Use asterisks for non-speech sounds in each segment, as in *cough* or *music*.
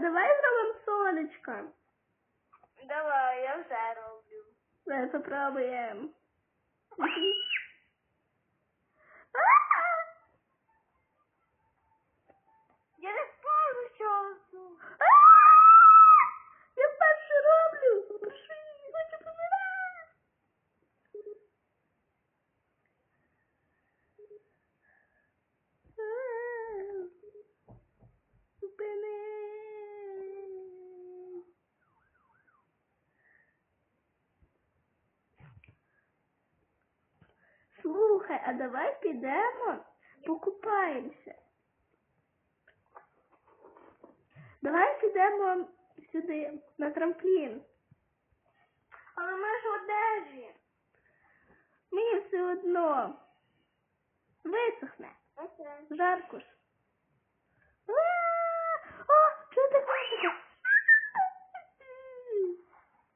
давай зробимо сонечко. Давай, я вже роблю. Давай попробуємо. *laughs* А! Я не впав з часу. А! Я вперше роблю. Прошу, хочу помирати. А! Зупини. Слухай, а давай підемо покупаємося. Давай підемо сюди, на трамплін. Але ми ж в одежі. Мені все одно. Висохне. Жарко ж. О, чого ти хочеш?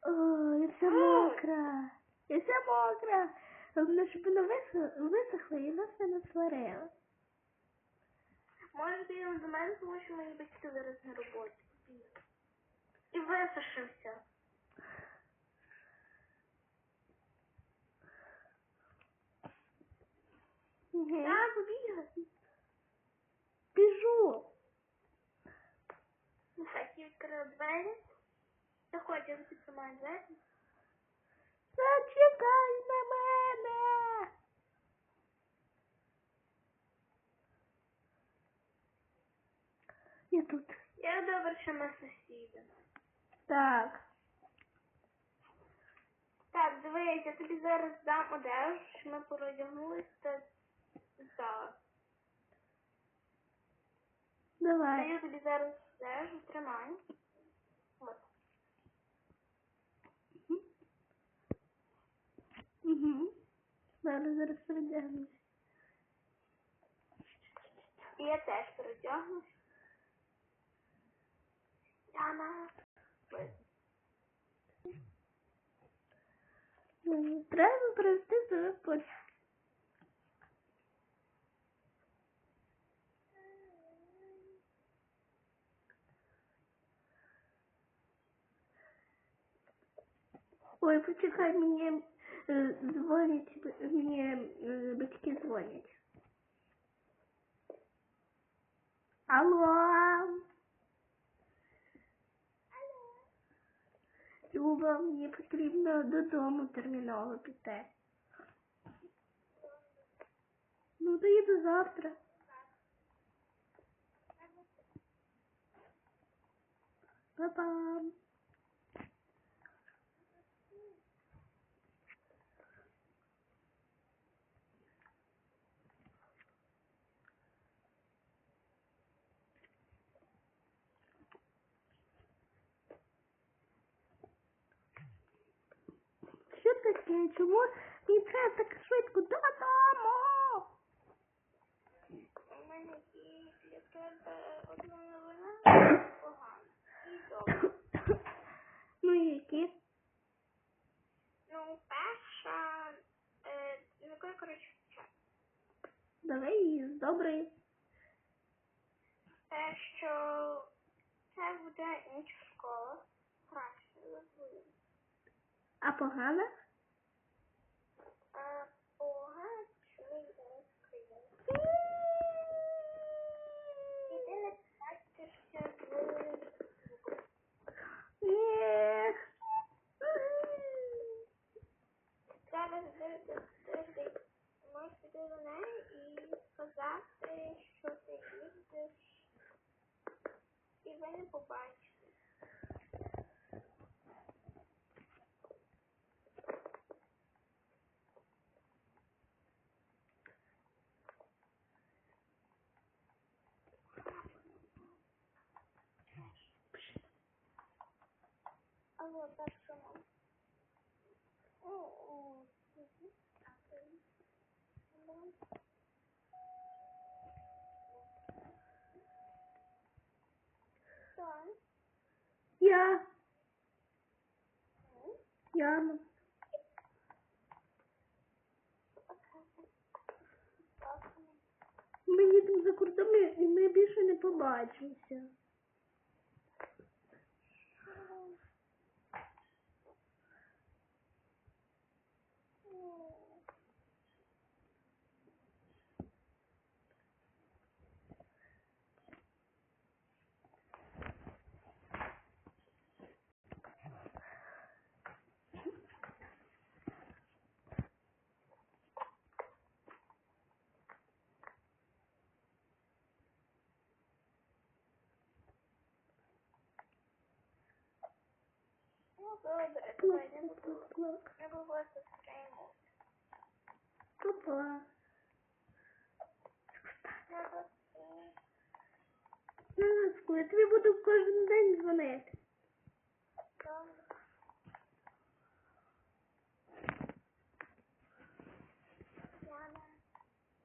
О, я вся мокра. Я вся мокра. Головне, щоб воно висохло, і нас не насварило. Може ти до мене, тому що мої батьки зараз на роботі. І висушився. Так, побігати. Біжу. Нехай відкрив двері. Заходь, я відкриваю двері. Зачекай на мене. Я тут. Як добре, що ми сусіди. Так. Так, дивись, я тобі зараз дам одежу, що ми породягнулись та здала. Давай. Даю тобі зараз одежу, тримай. От. Угу. Зараз зараз передягнусь. І я теж передягнусь. Яна. Треба привести себе в порядок. Ой, почекай, мені е, дзвонять, мені е, батьки дзвонять. Алло. Люба, мені потрібно додому терміново піти. Ну, доїду завтра. Па-па. Що? Чому мені треба так швидко додому? У мене є для тебе одна новина погана. І добре. Ну і які? Ну, перша, е, ну, коротше, Давай її з доброї. те, що це буде інша школа. Краще. А погана? А погано, що йде скрізь. І ти не бачишся з Ні. Зараз ти можеш піти до неї і сказати, що ти їздиш, і ви не побачите. Алло, так мам? О. Я. Яна. Ми їдемо за кордон і ми більше не побачимося. Ну, добре, Клок, давай, не клок, буду. клок, клок. Не буду вас стримувати. Опа. Я вас... Назку, я тобі буду кожен день дзвонити.